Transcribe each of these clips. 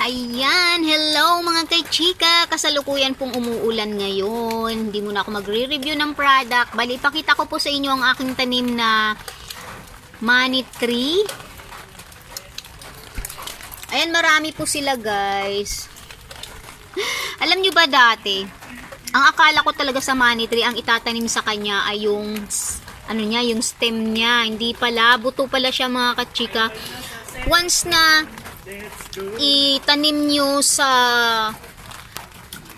Ayan, hello mga kay-chika. Kasalukuyan pong umuulan ngayon. Hindi muna ako magre-review ng product. Bali, ipakita ko po sa inyo ang aking tanim na money tree. Ayan, marami po sila guys. Alam nyo ba dati, ang akala ko talaga sa money tree, ang itatanim sa kanya ay yung, ano niya, yung stem niya. Hindi pala, buto pala siya mga kachika. Once na itanim nyo sa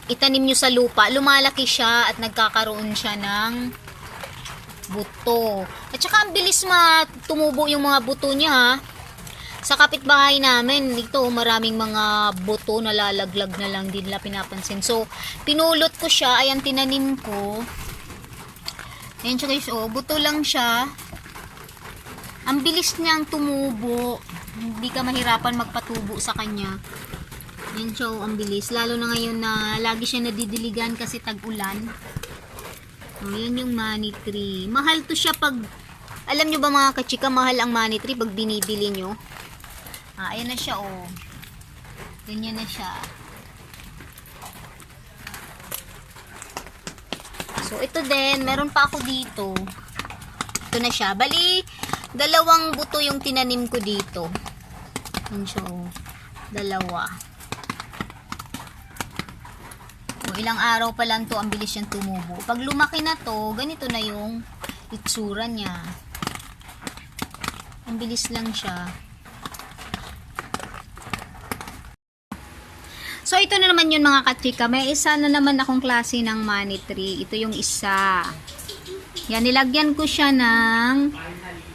itanim nyo sa lupa, lumalaki siya at nagkakaroon siya ng buto. At saka ang bilis ma tumubo yung mga buto niya ha. Sa kapitbahay namin, dito maraming mga buto na lalaglag na lang din nila pinapansin. So, pinulot ko siya, ayan tinanim ko. Ayan siya guys, oh, buto lang siya. Ang bilis niyang tumubo. Hindi ka mahirapan magpatubo sa kanya. Yan oh, ang bilis. Lalo na ngayon na lagi siya nadidiligan kasi tag-ulan. Oh, yan yung money tree. Mahal to siya pag, alam nyo ba mga kachika, mahal ang money tree pag binibili nyo. Ah, ayan na siya, oh. Ganyan na siya. So, ito din, meron pa ako dito. Ito na siya. Bali, dalawang buto yung tinanim ko dito. Yan siya, oh. Dalawa. O, ilang araw pa lang to, ang bilis siyang tumubo. Pag lumaki na to, ganito na yung itsura niya. Ang bilis lang siya. So, ito na naman yun mga katrika. May isa na naman akong klase ng money tree. Ito yung isa. Yan, nilagyan ko siya ng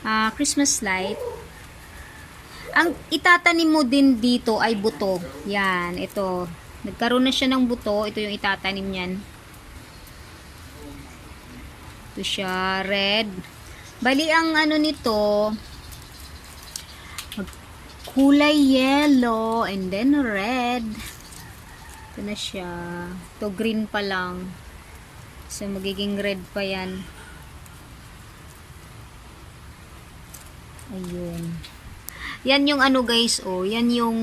ah, Christmas light. Ang itatanim mo din dito ay buto. Yan, ito. Nagkaroon na siya ng buto. Ito yung itatanim niyan. Ito siya, red. Bali, ang ano nito, kulay yellow and then red. Ito na siya. Ito green pa lang. So, magiging red pa yan. Ayun. Yan yung ano guys, oh. Yan yung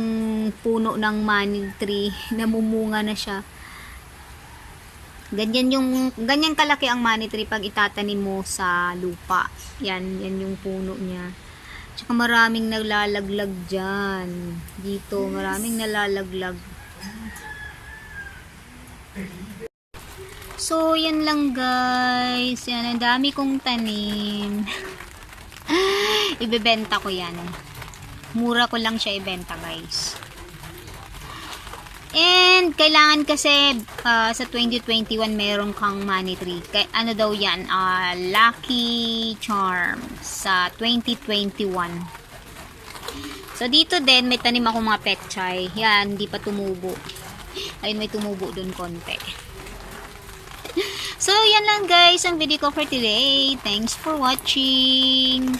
puno ng money tree. Namumunga na siya. Ganyan yung, ganyan kalaki ang money tree pag itatanim mo sa lupa. Yan, yan yung puno niya. Tsaka maraming naglalaglag dyan. Dito, maraming nalalaglag. So, yan lang guys. Yan, ang dami kong tanim. Ibebenta ko yan. Mura ko lang siya ibenta guys. And, kailangan kasi ah, sa 2021 meron kang money tree. Kay, ano daw yan? Ah, lucky charm sa 2021. So, dito din, may tanim ako mga petchay. Yan, hindi pa tumubo. Ayun, may tumubo dun konti. So, yan lang guys ang video ko for today. Thanks for watching.